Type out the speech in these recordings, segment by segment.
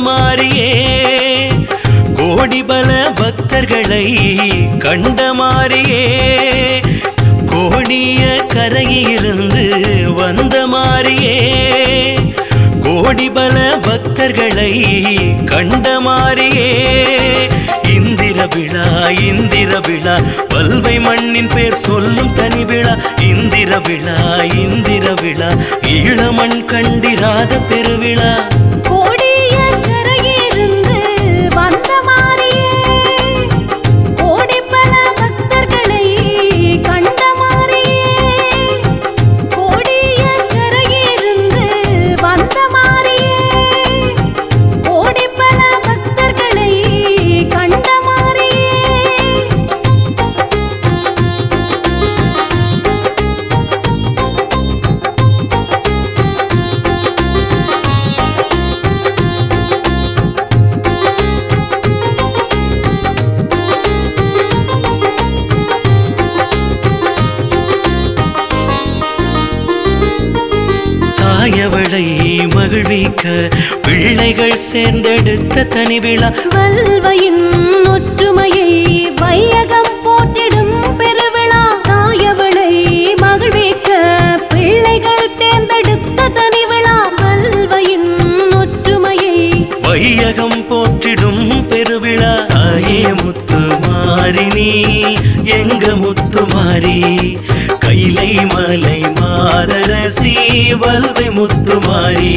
மாறியே. கோடிபல பக்தர்களை கண்ட மாறியே. கோடிய கரையிலிருந்து வந்த மாறியே. கோடிபல பக்தர்களை கண்ட மாறியே. இந்திர விழா இந்திர விழா வல்வை மண்ணின் பேர் சொல்லும் தனி விழா. இந்திர விழா இந்திர விழா ஈழமண் கண்டிராத பெருவிழா. தாயவளை மகிழ்விக்க பிள்ளைகள் சேர்ந்தெடுத்த தனி விழா வல்வையின் ஒற்றுமையை வையகம் போற்றிடும் பெருவிழா. தாயவளை மகிழ்விக்க பிள்ளைகள் தேர்ந்தெடுத்த தனி விழா வல்வையின் ஒற்றுமையை வையகம் போற்றிடும் பெருவிழா. ஆயே முத்து மாறினி எங்க முத்து மாறி? இலை மலை மாரரசி வல்வை முத்துமாரி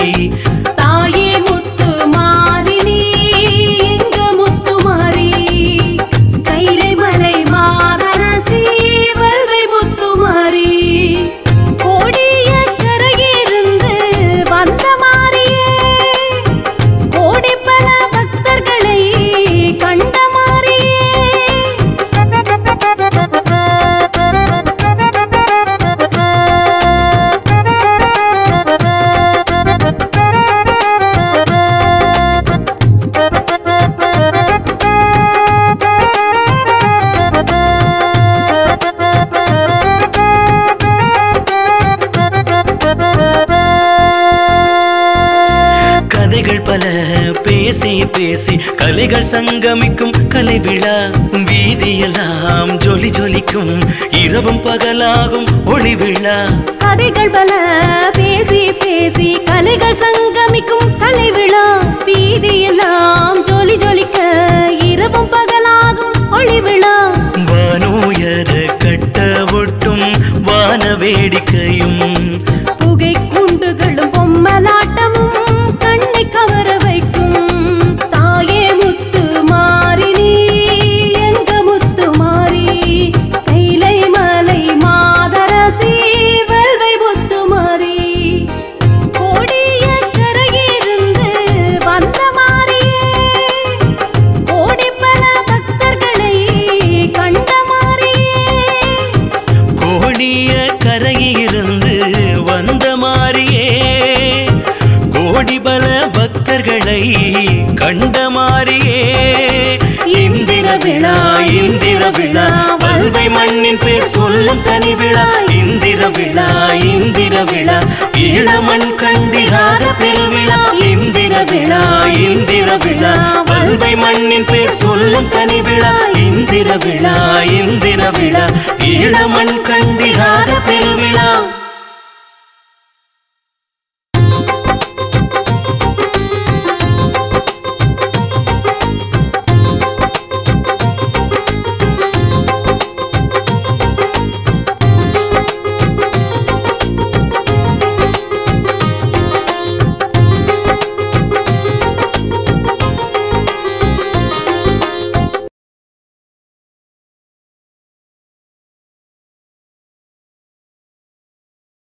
கதைகள் பல பேசி பேசி கலைகள் சங்கமிக்கும் கலை விழா வீதியெல்லாம் ஜொலி ஜொலிக்கும் இரவும் பகலாகும் ஒளி விழா. கதைகள் பல பேசி பேசி கலைகள் சங்கமிக்கும் கலை விழா வீதியெல்லாம் ஜொலி ஜொலிக்க இரவும் பகலாகும் ஒளி விழா. வானுயர கட்ட ஒட்டும் வான வேடிக்கையும் புகை குண்டுகளும் கோடி பல பக்தர்களை கண்ட மாறியே. இந்திர விழா இந்திர விழா வல்வை மண்ணின் பேர் சொல்லும் தனி விழா. இந்திர விழா இந்திர விழா ஈழமண் கண்டிராத பெருவிழா. இந்திர விழா இந்திர விழா வல்வை மண்ணின் பேர் சொல்லும் தனி விழா. இந்திர விழா இந்திர விழா ஈழமண் கண்டிராத பெருவிழா.